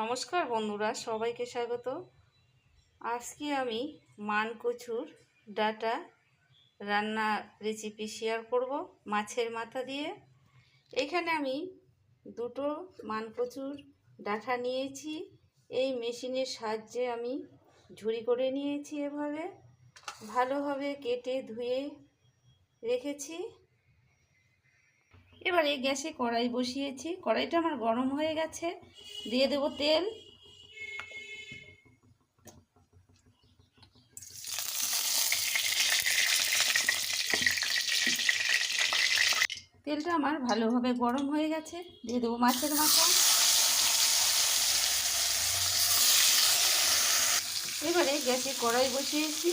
নমস্কার বন্ধুরা, সবাইকে স্বাগত। আজকে আমি মান কচুর ডাটা রান্না রেসিপি শেয়ার করব মাছের মাথা দিয়ে। এখানে আমি দুটো মান কচুর ডাঁটা নিয়েছি। এই মেশিনের সাহায্যে আমি ঝুড়ি করে নিয়েছি এভাবে। ভালোভাবে কেটে ধুয়ে রেখেছি। এবারে গ্যাসে কড়াই বসিয়েছি। কড়াইটা আমার গরম হয়ে গেছে। দিয়ে দেব তেল। তেলটা আমার ভালোভাবে গরম হয়ে গেছে। দিয়ে দেবো মাছের মাথা। এবারে গ্যাসে কড়াই বসিয়েছি।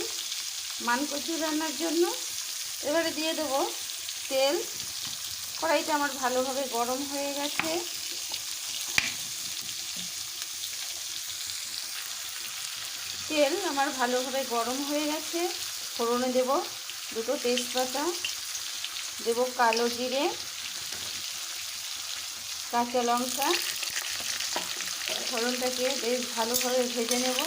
মান কচু রান্নার জন্য। এবারে দিয়ে দেবো তেল। কড়াইটা আমার ভালোভাবে গরম হয়ে গেছে। তেল আমার ভালোভাবে গরম হয়ে গেছে। ফোড়নে দেব দুটো তেজপাতা, দেব কালো জিরে, কাঁচা লঙ্কা। ফোড়নটাকে বেশ ভালোভাবে ভেজে নেব।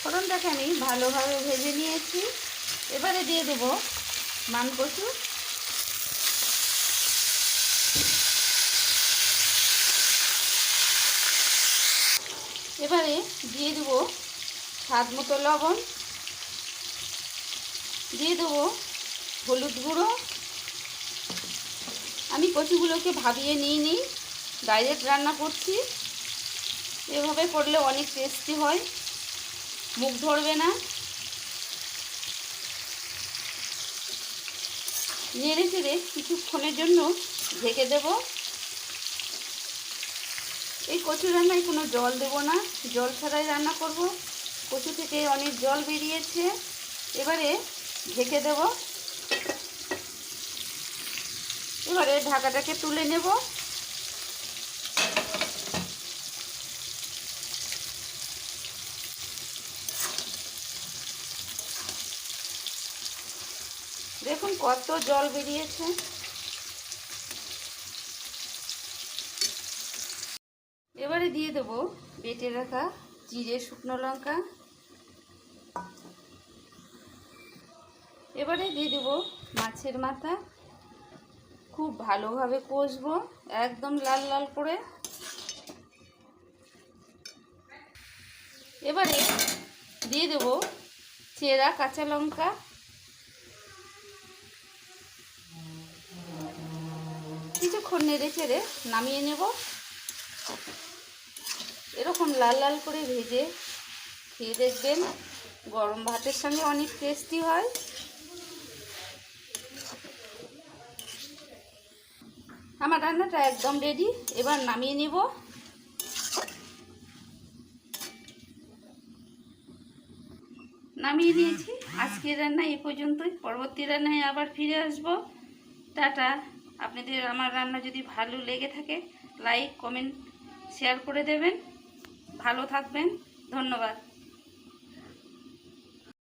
ফোড়নটাকে আমি ভালোভাবে ভেজে নিয়েছি। এবারে দিয়ে দেব মানকচু এবারে দিয়ে দেবো স্বাদ মতো লবণ। দিয়ে দেবো হলুদ গুঁড়ো। আমি কচুগুলোকে ভাবিয়ে নিয়ে নিই ডাইরেক্ট রান্না করছি। এভাবে করলে অনেক টেস্টি হয়, মুখ ধরবে না। নেড়ে চেড়ে কিছুক্ষণের জন্য ঢেকে দেব। এই কচু রান্নায় কোনো জল দেব না। জল ছাড়াই রান্না করব। কচু থেকে অনেক জল বেরিয়েছে। এবারে ঢেকে দেব। এবারে ঢাকাটাকে তুলে নেব। দেখুন কত জল বেরিয়েছে। এবারে দিয়ে দেবো বেটে রাখা জিরে, শুকনো লঙ্কা। এবারে দিয়ে দেবো মাছের মাথা। খুব ভালোভাবে কষবো, একদম লাল লাল করে। এবারে দিয়ে দেবো চেরা কাঁচা লঙ্কা। কিছুক্ষণ নেড়ে চেড়ে নামিয়ে নেব। এরকম লাল লাল করে ভেজে খেয়ে দেখবেন গরম ভাতের সঙ্গে অনেক টেস্টি হয়। আমার রান্নাটা একদম রেডি এবার নামিয়ে নেব। নামিয়ে নিয়েছি আজকের রান্না এ পর্যন্তই, পরবর্তী রান্নায় আবার ফিরে আসব। টাটা। আপনাদের আমার রান্না যদি ভালো লেগে থাকে লাইক কমেন্ট শেয়ার করে দেবেন। ভালো থাকবেন। ধন্যবাদ।